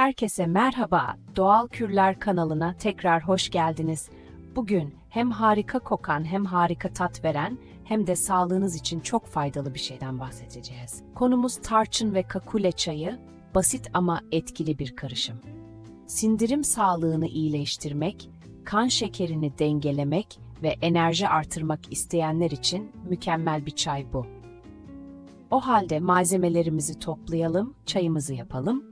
Herkese merhaba. Doğal Kürler kanalına tekrar hoş geldiniz. Bugün hem harika kokan hem harika tat veren hem de sağlığınız için çok faydalı bir şeyden bahsedeceğiz. Konumuz tarçın ve kakule çayı, basit ama etkili bir karışım. Sindirim sağlığını iyileştirmek, kan şekerini dengelemek ve enerji artırmak isteyenler için mükemmel bir çay bu. O halde malzemelerimizi toplayalım, çayımızı yapalım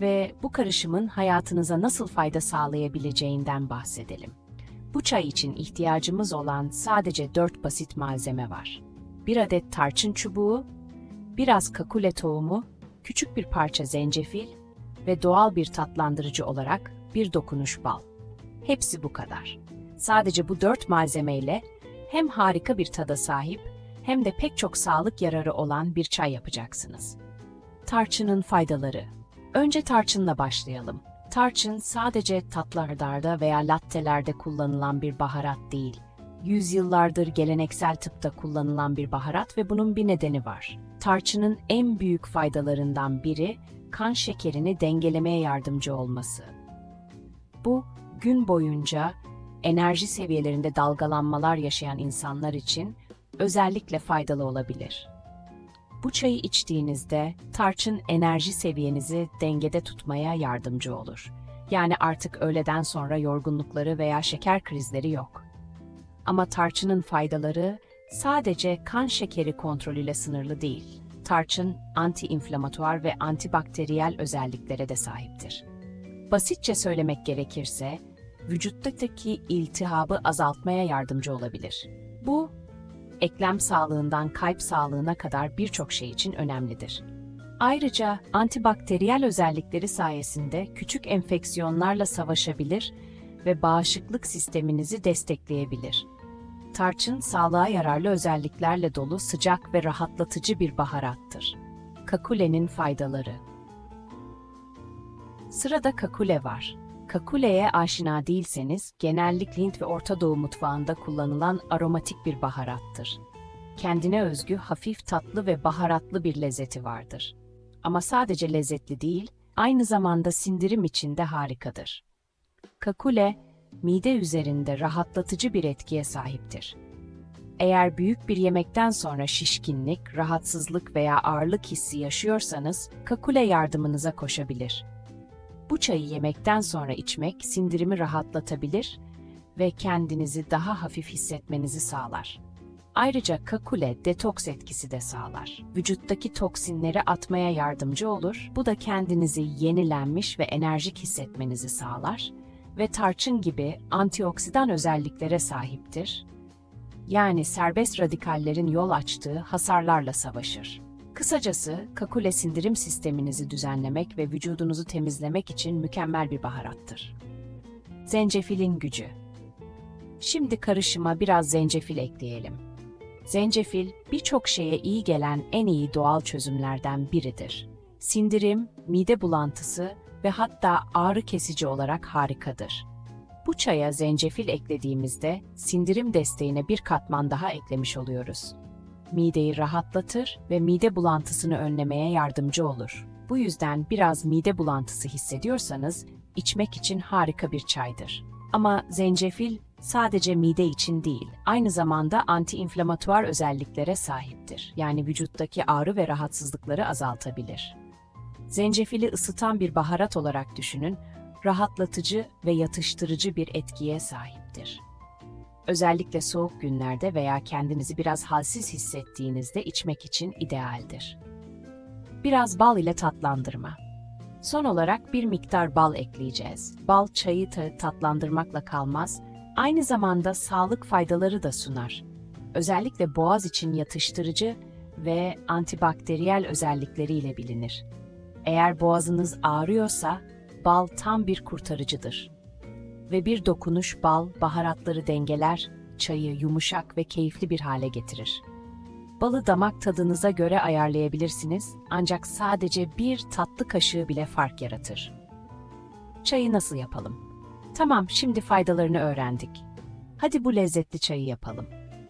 ve bu karışımın hayatınıza nasıl fayda sağlayabileceğinden bahsedelim. Bu çay için ihtiyacımız olan sadece 4 basit malzeme var. 1 adet tarçın çubuğu, biraz kakule tohumu, küçük bir parça zencefil ve doğal bir tatlandırıcı olarak bir dokunuş bal. Hepsi bu kadar. Sadece bu dört malzemeyle hem harika bir tada sahip hem de pek çok sağlık yararı olan bir çay yapacaksınız. Tarçının faydaları Önce tarçınla başlayalım. Tarçın sadece tatlılarda veya lattelerde kullanılan bir baharat değil. Yüzyıllardır geleneksel tıpta kullanılan bir baharat ve bunun bir nedeni var. Tarçının en büyük faydalarından biri kan şekerini dengelemeye yardımcı olması. Bu gün boyunca enerji seviyelerinde dalgalanmalar yaşayan insanlar için özellikle faydalı olabilir. Bu çayı içtiğinizde tarçın enerji seviyenizi dengede tutmaya yardımcı olur. Yani artık öğleden sonra yorgunlukları veya şeker krizleri yok. Ama tarçının faydaları sadece kan şekeri kontrolüyle sınırlı değil. Tarçın anti-inflamatuar ve antibakteriyel özelliklere de sahiptir. Basitçe söylemek gerekirse, vücuttaki iltihabı azaltmaya yardımcı olabilir. Bu eklem sağlığından kalp sağlığına kadar birçok şey için önemlidir. Ayrıca antibakteriyel özellikleri sayesinde küçük enfeksiyonlarla savaşabilir ve bağışıklık sisteminizi destekleyebilir. Tarçın sağlığa yararlı özelliklerle dolu sıcak ve rahatlatıcı bir baharattır. Kakule'nin faydaları Sırada kakule var. Kakule'ye aşina değilseniz, genellikle Hint ve Orta Doğu mutfağında kullanılan aromatik bir baharattır. Kendine özgü hafif tatlı ve baharatlı bir lezzeti vardır. Ama sadece lezzetli değil, aynı zamanda sindirim için de harikadır. Kakule, mide üzerinde rahatlatıcı bir etkiye sahiptir. Eğer büyük bir yemekten sonra şişkinlik, rahatsızlık veya ağırlık hissi yaşıyorsanız, kakule yardımınıza koşabilir. Bu çayı yemekten sonra içmek sindirimi rahatlatabilir ve kendinizi daha hafif hissetmenizi sağlar. Ayrıca kakule detoks etkisi de sağlar. Vücuttaki toksinleri atmaya yardımcı olur. Bu da kendinizi yenilenmiş ve enerjik hissetmenizi sağlar ve tarçın gibi antioksidan özelliklere sahiptir. Yani serbest radikallerin yol açtığı hasarlarla savaşır. Kısacası kakule sindirim sisteminizi düzenlemek ve vücudunuzu temizlemek için mükemmel bir baharattır. Zencefilin gücü Şimdi karışıma biraz zencefil ekleyelim. Zencefil birçok şeye iyi gelen en iyi doğal çözümlerden biridir. Sindirim, mide bulantısı ve hatta ağrı kesici olarak harikadır. Bu çaya zencefil eklediğimizde sindirim desteğine bir katman daha eklemiş oluyoruz mideyi rahatlatır ve mide bulantısını önlemeye yardımcı olur. Bu yüzden biraz mide bulantısı hissediyorsanız içmek için harika bir çaydır. Ama zencefil sadece mide için değil, aynı zamanda antiinflamatuar özelliklere sahiptir. Yani vücuttaki ağrı ve rahatsızlıkları azaltabilir. Zencefili ısıtan bir baharat olarak düşünün, rahatlatıcı ve yatıştırıcı bir etkiye sahiptir. Özellikle soğuk günlerde veya kendinizi biraz halsiz hissettiğinizde içmek için idealdir. Biraz bal ile tatlandırma. Son olarak bir miktar bal ekleyeceğiz. Bal çayı tatlandırmakla kalmaz, aynı zamanda sağlık faydaları da sunar. Özellikle boğaz için yatıştırıcı ve antibakteriyel özellikleriyle bilinir. Eğer boğazınız ağrıyorsa bal tam bir kurtarıcıdır ve bir dokunuş bal baharatları dengeler, çayı yumuşak ve keyifli bir hale getirir. Balı damak tadınıza göre ayarlayabilirsiniz ancak sadece bir tatlı kaşığı bile fark yaratır. Çayı nasıl yapalım? Tamam, şimdi faydalarını öğrendik. Hadi bu lezzetli çayı yapalım.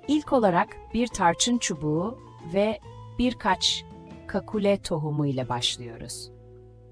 İlk olarak bir tarçın çubuğu ve birkaç kakule tohumu ile başlıyoruz.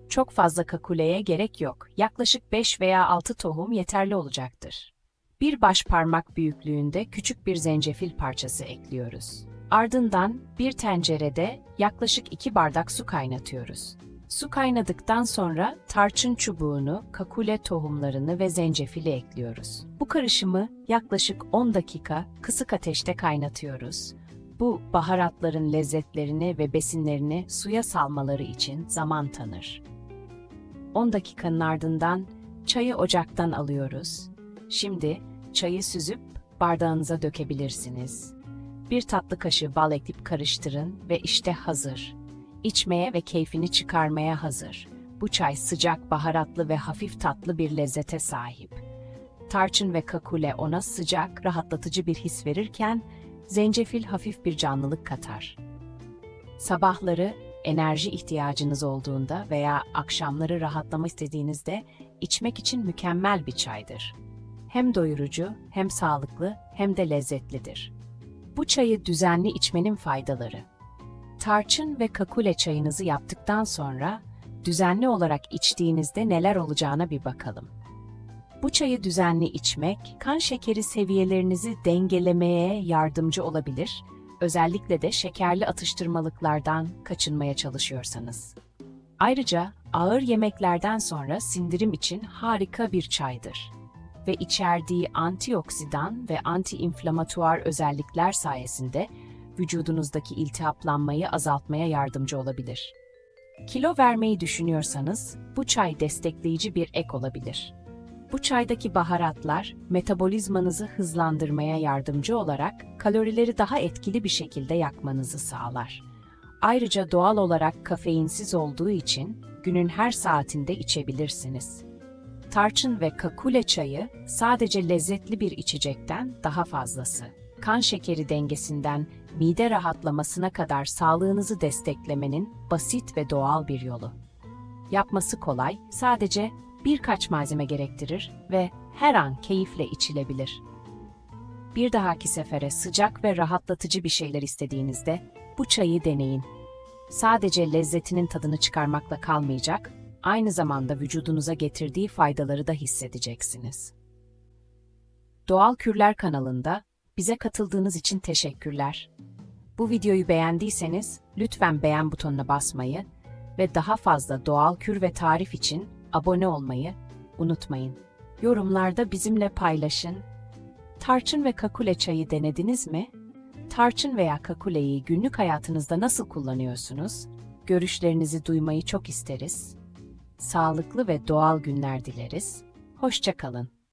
Çok fazla kakuleye gerek yok. Yaklaşık 5 veya 6 tohum yeterli olacaktır. Bir baş parmak büyüklüğünde küçük bir zencefil parçası ekliyoruz. Ardından bir tencerede yaklaşık 2 bardak su kaynatıyoruz. Su kaynadıktan sonra tarçın çubuğunu, kakule tohumlarını ve zencefili ekliyoruz. Bu karışımı yaklaşık 10 dakika kısık ateşte kaynatıyoruz. Bu baharatların lezzetlerini ve besinlerini suya salmaları için zaman tanır. 10 dakikanın ardından çayı ocaktan alıyoruz. Şimdi çayı süzüp bardağınıza dökebilirsiniz. Bir tatlı kaşığı bal ekleyip karıştırın ve işte hazır. İçmeye ve keyfini çıkarmaya hazır. Bu çay sıcak, baharatlı ve hafif tatlı bir lezzete sahip. Tarçın ve kakule ona sıcak, rahatlatıcı bir his verirken, zencefil hafif bir canlılık katar. Sabahları enerji ihtiyacınız olduğunda veya akşamları rahatlama istediğinizde içmek için mükemmel bir çaydır. Hem doyurucu, hem sağlıklı, hem de lezzetlidir. Bu çayı düzenli içmenin faydaları. Tarçın ve kakule çayınızı yaptıktan sonra düzenli olarak içtiğinizde neler olacağına bir bakalım. Bu çayı düzenli içmek, kan şekeri seviyelerinizi dengelemeye yardımcı olabilir, özellikle de şekerli atıştırmalıklardan kaçınmaya çalışıyorsanız. Ayrıca ağır yemeklerden sonra sindirim için harika bir çaydır ve içerdiği antioksidan ve antiinflamatuar özellikler sayesinde vücudunuzdaki iltihaplanmayı azaltmaya yardımcı olabilir. Kilo vermeyi düşünüyorsanız bu çay destekleyici bir ek olabilir. Bu çaydaki baharatlar metabolizmanızı hızlandırmaya yardımcı olarak kalorileri daha etkili bir şekilde yakmanızı sağlar. Ayrıca doğal olarak kafeinsiz olduğu için günün her saatinde içebilirsiniz. Tarçın ve kakule çayı sadece lezzetli bir içecekten daha fazlası. Kan şekeri dengesinden mide rahatlamasına kadar sağlığınızı desteklemenin basit ve doğal bir yolu. Yapması kolay, sadece birkaç malzeme gerektirir ve her an keyifle içilebilir. Bir dahaki sefere sıcak ve rahatlatıcı bir şeyler istediğinizde bu çayı deneyin. Sadece lezzetinin tadını çıkarmakla kalmayacak, aynı zamanda vücudunuza getirdiği faydaları da hissedeceksiniz. Doğal Kürler kanalında bize katıldığınız için teşekkürler. Bu videoyu beğendiyseniz lütfen beğen butonuna basmayı ve daha fazla doğal kür ve tarif için abone olmayı unutmayın. Yorumlarda bizimle paylaşın. Tarçın ve kakule çayı denediniz mi? Tarçın veya kakuleyi günlük hayatınızda nasıl kullanıyorsunuz? Görüşlerinizi duymayı çok isteriz. Sağlıklı ve doğal günler dileriz. Hoşça kalın.